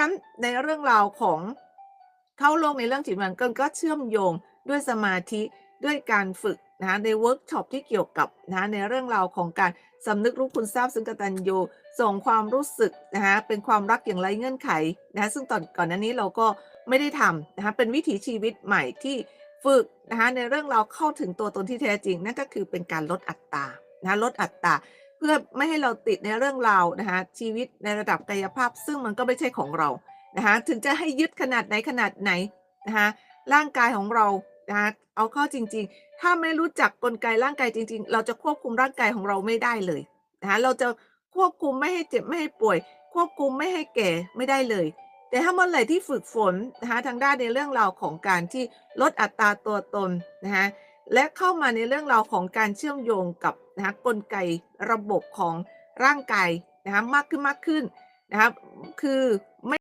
นั้นในเรื่องราวของเข้าโลกในเรื่องจิตวิญญาณก็เชื่อมโยงด้วยสมาธิด้วยการฝึกนะะในเวิร์กช็อปที่เกี่ยวกับนะะในเรื่องราวของการสำนึกรู้คุณทราบซึ่งกตัญญูส่งความรู้สึกนะคะเป็นความรักอย่างไรเงื่อนไขนะะซึ่งตอนก่อนหน้านี้เราก็ไม่ได้ทำนะคะเป็นวิถีชีวิตใหม่ที่ฝึกนะคะในเรื่องราวเข้าถึงตัวตนที่แท้จริงนั่นก็คือเป็นการลดอัตรานะะลดอัตรา เพื่อไม่ให้เราติดในเรื่องราวนะคะชีวิตในระดับกายภาพ ซึ่งมันก็ไม่ใช่ของเรานะคะถึงจะให้ยึดขนาดไหนขนาดไหนนะคะร่างกายของเรานะคะเอาเข้าจริง ๆ ถ้าไม่รู้จักกลไกร่างกายจริง ๆ เราจะควบคุมร่างกายของเราไม่ได้เลยนะคะเราจะควบคุมไม่ให้เจ็บไม่ให้ป่วย ควบคุมไม่ให้แก่ไม่ได้เลย แต่ถ้าเมื่อไหร่ที่ฝึกฝนนะคะทางด้านในเรื่องราวของการที่ลดอัตราตัวตนนะคะ และเข้ามาในเรื่องราวของการเชื่อมโยงกับนะฮะกลไกระบบของร่างกายนะคะมากขึ้นมากขึ้นนะครับคือไม่